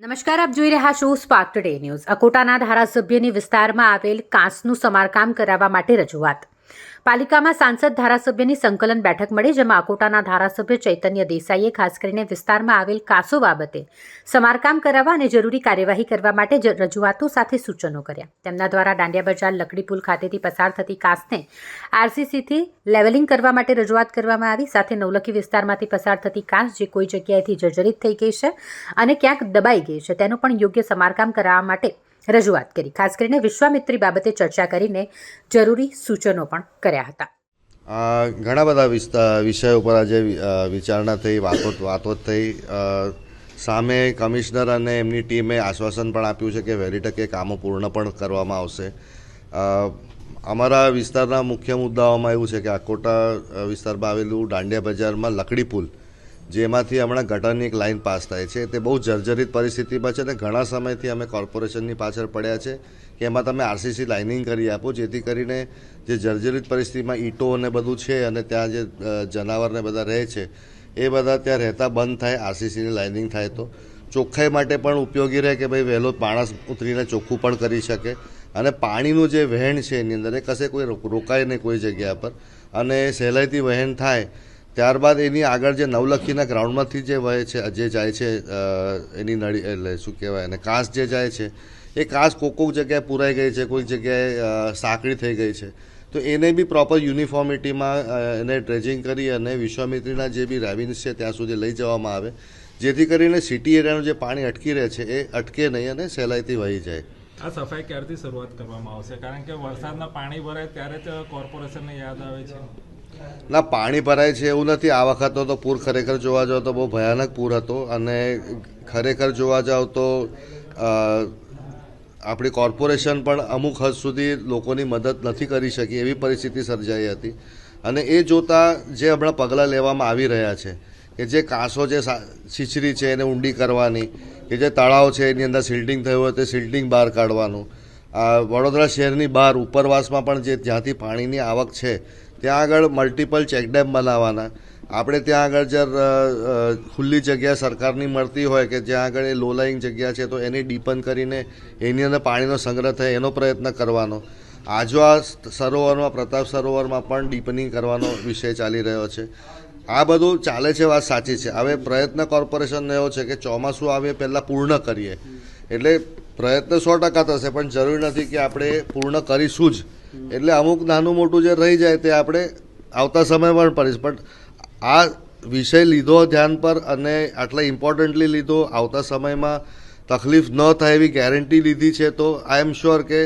નમસ્કાર, આપ જોઈ રહ્યા છો સ્પાર્ક ટુડે ન્યૂઝ અકોટાના ધારાસભ્યની વિસ્તારમાં આવેલ કાંસનું સમારકામ કરાવવા માટે રજૂઆત. પાલિકામાં સાંસદ ધારાસભ્યની સંકલન બેઠક મળી, જેમાં અકોટાના ધારાસભ્ય ચૈતન્ય દેસાઈએ ખાસ કરીને વિસ્તારમાં આવેલ કાસો બાબતે સમારકામ કરાવવા અને જરૂરી કાર્યવાહી કરવા માટે રજૂઆતો સાથે સૂચનો કર્યા. તેમના દ્વારા દાંડિયા બજાર, લકડી પુલ ખાતેથી પસાર થતી કાસને આરસીસીથી લેવલિંગ કરવા માટે રજૂઆત કરવામાં આવી. સાથે નવલખી વિસ્તારમાંથી પસાર થતી કાસ જે કોઈ જગ્યાએથી જર્જરિત થઈ ગઈ છે અને ક્યાંક દબાઈ ગઈ છે, તેનું પણ યોગ્ય સમારકામ કરાવવા માટે રજૂઆત કરી. ખાસ કરીને વિશ્વામિત્રી બાબતે ચર્ચા કરીને જરૂરી સૂચનો પણ કર્યા હતા. ઘણા બધા વિષયો ઉપર આજે વિચારણા થઈ, વાતો વાતો થઈ. સામે કમિશનર અને એમની ટીમે આશ્વાસન પણ આપ્યું છે કે વહેલી કામો પૂર્ણ પણ કરવામાં આવશે. અમારા વિસ્તારના મુખ્ય મુદ્દાઓમાં એવું છે કે આકોટા કોટા વિસ્તારમાં આવેલું દાંડિયા બજારમાં લકડી પુલ જેમાંથી હમણાં ગટરની એક લાઈન પાસ થાય છે. તે બહુ જર્જરિત પરિસ્થિતિમાં છે અને ઘણા સમયથી અમે કોર્પોરેશનની પાછળ પડ્યા છે કે એમાં તમે આરસીસી લાઇનિંગ કરી આપો, જેથી કરીને જે જર્જરિત પરિસ્થિતિમાં ઈંટો અને બધું છે અને ત્યાં જે જનાવરને બધા રહે છે, એ બધા ત્યાં રહેતા બંધ થાય, આરસીસીની લાઇનિંગ થાય તો. ચોખ્ખાઈ માટે પણ ઉપયોગી રહે કે ભાઈ વહેલો માણસ ઉતરીને ચોખ્ખું પણ કરી શકે. અને પાણીનું જે વહેણ છે એની અંદર એ કશે કોઈ રોકાય નહીં કોઈ જગ્યા પર. અને સહેલાઈથી વહેણ થાય ત્યારબાદ એની આગળ જે નવલખીના ગ્રાઉન્ડમાંથી જે વહે છે, જે જાય છે એની નળી, એટલે શું કહેવાય, અને કાંસ જે જાય છે, એ કાંસ કોક કોક જગ્યાએ પુરાઈ ગઈ છે, કોઈક જગ્યાએ સાંકળી થઈ ગઈ છે. તો એને બી પ્રોપર યુનિફોર્મિટીમાં એને ડ્રેજિંગ કરી અને વિશ્વામિત્રીના જે બી રેવિન્સ છે, ત્યાં સુધી લઈ જવામાં આવે. જેથી કરીને સિટી એરિયાનું જે પાણી અટકી રહે છે, એ અટકે નહીં અને સહેલાઈથી વહી જાય. આ સફાઈ ક્યારથી શરૂઆત કરવામાં આવશે? કારણ કે વરસાદના પાણી ભરાય ત્યારે જ કોર્પોરેશનને યાદ આવે છે. ના, પાણી ભરાય છે એવું નથી. આ વખતનો તો પૂર ખરેખર જોવા જાવ તો બહુ ભયાનક પૂર હતો અને ખરેખર જોવા જાવ તો આપણી કોર્પોરેશન પણ અમુક હદ સુધી લોકોની મદદ નથી કરી શકી, એવી પરિસ્થિતિ સર્જાઈ હતી. અને એ જોતાં જે હમણાં પગલાં લેવામાં આવી રહ્યા છે કે જે કાંસો જે છીછરી છે એને ઊંડી કરવાની, કે જે તળાવ છે એની અંદર સિલ્ટિંગ થયું હોય તે સિલ્ટિંગ બહાર કાઢવાનું. વડોદરા શહેરની બહાર ઉપરવાસમાં પણ જે જ્યાંથી પાણીની આવક છે ત્યાં આગળ મલ્ટિપલ ચેકડેમ બનાવવાના. આપણે ત્યાં આગળ અ, ખુલ્લી જગ્યા સરકારની મળતી હોય કે જ્યાં આગળ એ લોલાઈંગ જગ્યા છે તો એને ડીપન કરીને એની અંદર પાણીનો સંગ્રહ થાય એનો પ્રયત્ન કરવાનો. આજો આ સરોવરમાં પ્રતાપ સરોવરમાં પણ ડીપનિંગ કરવાનો વિષય ચાલી રહ્યો છે. આ બધું ચાલે છે વાત સાચી છે. હવે પ્રયત્ન કોર્પોરેશનનો એવો છે કે ચોમાસું આવે પહેલાં પૂર્ણ કરીએ. એટલે પ્રયત્ન સો ટકા થશે પણ જરૂરી નથી કે આપણે પૂર્ણ કરીશું જ. એટલે અમુક નાનું મોટું જે રહી જાય તે આપણે આવતા સમયમાં પણ કરીશ પણ આ વિષય લીધો ધ્યાન પર અને આટલા ઇમ્પોર્ટન્ટલી લીધો આવતા સમયમાં તકલીફ ન થાય એવી ગેરંટી લીધી છે તો આઈ એમ શ્યોર કે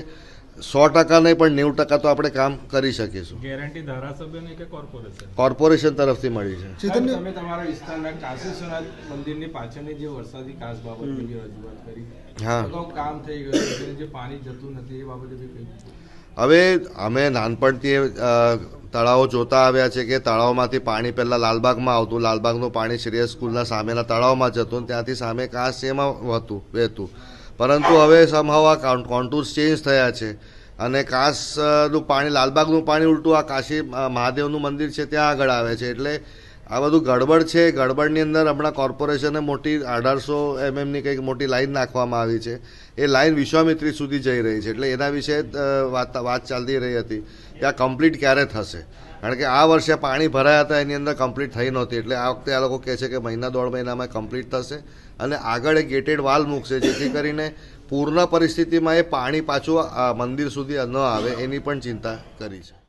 સો ટકા નહીં પણ નેવું ટકા તો આપણે કામ કરી શકીશું. ગેરંટી ધારાસભ્યને કે કોર્પોરેશન કોર્પોરેશન તરફથી મળી છે. સાહેબ, તમે તમારા વિસ્તારના કાશીસોના મંદિરની પાછળની જે વરસાદી કાચ બાબતની રજૂઆત કરી હા. કામ થઈ ગયું જે પાણી જતું નથી એ બાબતે કંઈ? હવે અમે નાનપણથી તળાવો જોતા આવ્યા છે કે તળાવમાંથી પાણી પહેલાં લાલબાગમાં આવતું, લાલબાગનું પાણી શ્રેયસ સ્કૂલના સામેના તળાવમાં જતું ત્યાંથી સામે કાંસ એમાં હતું, વહેતું. પરંતુ હવે સમહાવ આ કોન્ટુર્સ ચેન્જ થયા છે અને કાંસનું પાણી, લાલબાગનું પાણી ઉલટું આ કાશી મહાદેવનું મંદિર છે ત્યાં આગળ આવે છે. એટલે આ બધું ગડબડ છે. ગડબડની અંદર હમણાં કોર્પોરેશને મોટી અઢારસો એમએમની કંઈક મોટી લાઈન નાખવામાં આવી છે. એ લાઈન વિશ્વામિત્રી સુધી જઈ રહી છે. એટલે એના વિશે વાત વાત ચાલતી રહી હતી કે આ કમ્પ્લીટ ક્યારે થશે? કારણ કે આ વર્ષે પાણી ભરાયા હતા, એની અંદર કમ્પ્લીટ થઈ નહોતી. એટલે આ વખતે આ લોકો કહે છે કે મહિના દોઢ મહિનામાં કમ્પ્લીટ થશે અને આગળ એક ગેટેડ વાલ મૂકશે, જેથી કરીને પૂર્ણ પરિસ્થિતિમાં એ પાણી પાછું મંદિર સુધી ન આવે એની પણ ચિંતા કરી છે.